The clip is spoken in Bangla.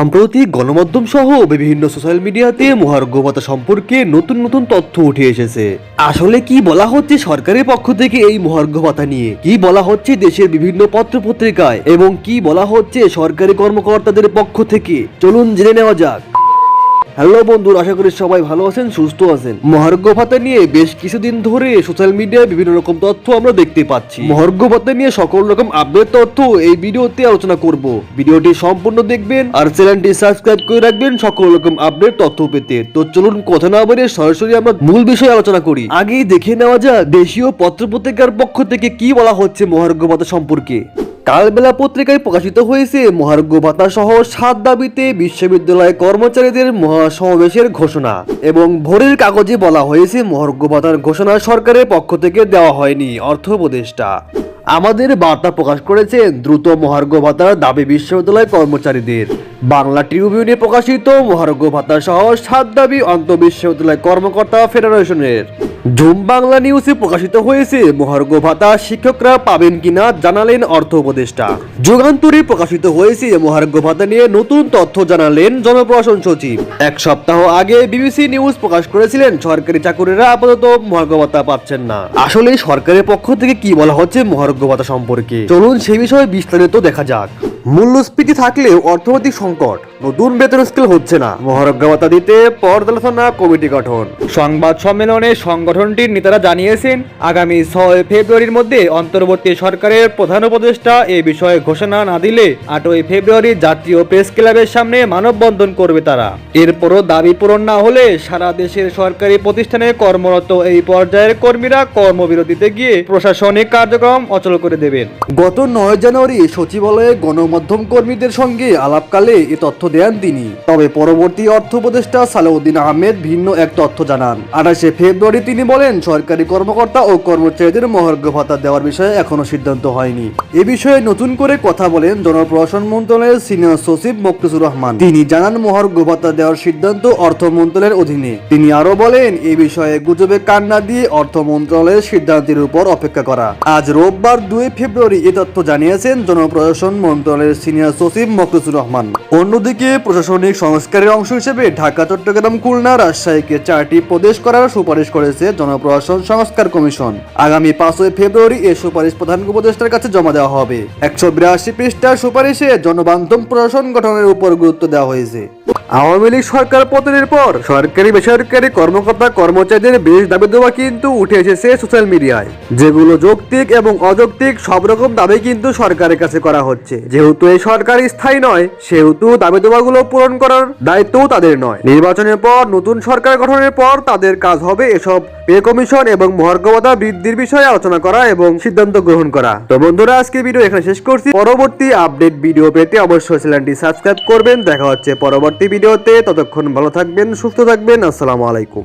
সাম্প্রতিক গণমাধ্যম সহ বিভিন্ন সোশ্যাল মিডিয়াতে মহার্ঘ ভাতা সম্পর্কে নতুন নতুন তথ্য উঠে এসেছে। আসলে কি বলা হচ্ছে সরকারের পক্ষ থেকে এই মহার্ঘ ভাতা নিয়ে? কি বলা হচ্ছে দেশের বিভিন্ন পত্র পত্রিকায় এবং কি বলা হচ্ছে সরকারি কর্মকর্তাদের পক্ষ থেকে? চলুন জেনে নেওয়া যাক। হ্যালো বন্ধুরা, আশা করি সবাই ভালো আছেন, সুস্থ আছেন। মহার্ঘ ভাতা নিয়ে বেশ কিছুদিন ধরে সোশ্যাল মিডিয়ায় বিভিন্ন রকম তথ্য আমরা দেখতে পাচ্ছি। মহার্ঘ ভাতা নিয়ে সকল রকম আপডেট তথ্য এই ভিডিওতে আলোচনা করব। ভিডিওটি সম্পূর্ণ দেখবেন আর চ্যানেলটি সাবস্ক্রাইব করে রাখবেন সকল রকম আপডেট তথ্য পেতে। তো চলুন কথা না বলে সরাসরি আমরা মূল বিষয়ে আলোচনা করি। আগেই দেখে নেওয়া যাক দেশীয় পত্র পত্রিকার পক্ষ থেকে কি বলা হচ্ছে মহার্ঘ ভাতা সম্পর্কে। কালবেলা পত্রিকায় প্রকাশিত হয়েছে মহার্ঘ ভাতা সহ সাত দাবিতে বিশ্ববিদ্যালয় কর্মচারীদের মহাসমাবেশের ঘোষণা এবং ভোরের কাগজে বলা হয়েছে মহার্ঘ ভাতার ঘোষণা সরকারের পক্ষ থেকে দেওয়া হয়নি, অর্থ উপদেষ্টা। আমাদের বার্তা প্রকাশ করেছেন দ্রুত মহার্ঘ ভাতার দাবি বিশ্ববিদ্যালয় কর্মচারীদের। বাংলা ট্রিবিউনে প্রকাশিত মহার্ঘ ভাতা সহ সাত দাবি অন্ত বিশ্ববিদ্যালয় কর্মকর্তা ফেডারেশনের। ঝুম বাংলা নিউজে প্রকাশিত হয়েছে, মহার্ঘ ভাতা শিক্ষকরা পাবেন কিনা জানালেন অর্থ উপদেষ্টা। যুগান্তরে প্রকাশিত হয়েছে, মহার্ঘ ভাতা নিয়ে নতুন তথ্য জানালেন জনপ্রশাসন সচিব। এক সপ্তাহ আগে বিবিসি নিউজ প্রকাশ করেছিলেন, সরকারি চাকুরিরা আপাতত মহার্ঘ ভাতা পাচ্ছেন না। আসলে সরকারের পক্ষ থেকে কি বলা হচ্ছে মহার্ঘ ভাতা সম্পর্কে? চলুন সে বিষয়ে বিস্তারিত দেখা যাক। মূল্যস্ফীতি থাকলেও অর্থনৈতিক সংকট। নতুন বেতন স্কেল হচ্ছে না। মহার্ঘ ভাতা দিতে পর্যালোচনা কমিটি গঠন। সংবাদ সম্মেলনে সংগঠনটির নেতারা জানিয়েছেন আগামী ছয় ফেব্রুয়ারির মধ্যে অন্তর্বর্তী সরকারের প্রধান উপদেষ্টা এ বিষয়ে ঘোষণা না দিলে আটই ফেব্রুয়ারি জাতীয় প্রেস ক্লাবের সামনে মানববন্ধন করবে তারা। এরপরও দাবি পূরণ না হলে সারা দেশের সরকারি প্রতিষ্ঠানে কর্মরত এই পর্যায়ের কর্মীরা কর্মবিরতিতে গিয়ে প্রশাসনিক কার্যক্রম অচল করে দেবেন। গত নয় জানুয়ারি সচিবালয়ে গণমাধ্যম কর্মীদের সঙ্গে আলাপকালে এ তথ্য দেন তিনি। তবে পরবর্তী অর্থ উপদেষ্টা সালাউদ্দিন আহমেদ ভিন্ন এক তথ্য জানান। আঠাশে ফেব্রুয়ারি তিনি বলেন, সরকারি কর্মকর্তা ও কর্মচারীদের মহার্ঘ ভাতা দেওয়ার বিষয়ে এখনও সিদ্ধান্ত হয়নি। এ বিষয়ে নতুন করে কথা বলেন জনপ্রশাসন মন্ত্রণালয়ের সিনিয়র সচিব মকরুজুর রহমান। তিনি জানান, মহার্ঘ ভাতা দেওয়ার সিদ্ধান্ত অর্থ মন্ত্রণালয়ের অধীনে। তিনি আরও বলেন, এ বিষয়ে গুজবে কান না দিয়ে অর্থ মন্ত্রণালয়ের সিদ্ধান্তের উপর অপেক্ষা করা। আজ রোববার দুই ফেব্রুয়ারি এ তথ্য জানিয়েছেন জনপ্রশাসন মন্ত্রণালয়ের সিনিয়র সচিব মকরুজুর রহমান। অন্যদিকে প্রশাসনিক সংস্কারের অংশ হিসেবে ঢাকা, চট্টগ্রাম, খুলনা, রাজশাহীকে চারটি প্রদেশ করার সুপারিশ করেছে জনপ্রশাসন সংস্কার কমিশন। আগামী পাঁচই ফেব্রুয়ারি এ সুপারিশ প্রধান উপদেষ্টার কাছে জমা দেওয়া হবে। একশো বিরাশি পৃষ্ঠার সুপারিশে জনবান্ধব প্রশাসন গঠনের উপর গুরুত্ব দেওয়া হয়েছে। আওয়ামী লীগ সরকার পতনের পর সরকারি, বেসরকারি কর্মকর্তা, কর্মচারীদের বেশ দাবি দেওয়া কিন্তু উঠে এসেছে সোশ্যাল মিডিয়ায় যেগুলো যৌক্তিক এবং অযৌক্তিক, সব রকম দাবি কিন্তু সরকারের কাছে করা হচ্ছে। যেহেতু এই সরকার স্থায়ী নয়, সেহেতু দাবি দেওয়াগুলো পূরণ করার দায়িত্বও তাদের নয়। নির্বাচনের পর, নতুন সরকার গঠনের পর তাদের কাজ হবে এসব পে কমিশন এবং মহার্ঘবতা বৃদ্ধির বিষয়ে আলোচনা করা এবং সিদ্ধান্ত গ্রহণ করা। তো বন্ধুরা, আজকে ভিডিও এখানে শেষ করছি। পরবর্তী আপডেট ভিডিও পেতে অবশ্যই চ্যানেলটি সাবস্ক্রাইব করবেন। দেখা হচ্ছে পরবর্তী ভিডিওতে ততক্ষণ ভালো থাকবেন সুস্থ থাকবেন আসসালামু আলাইকুম।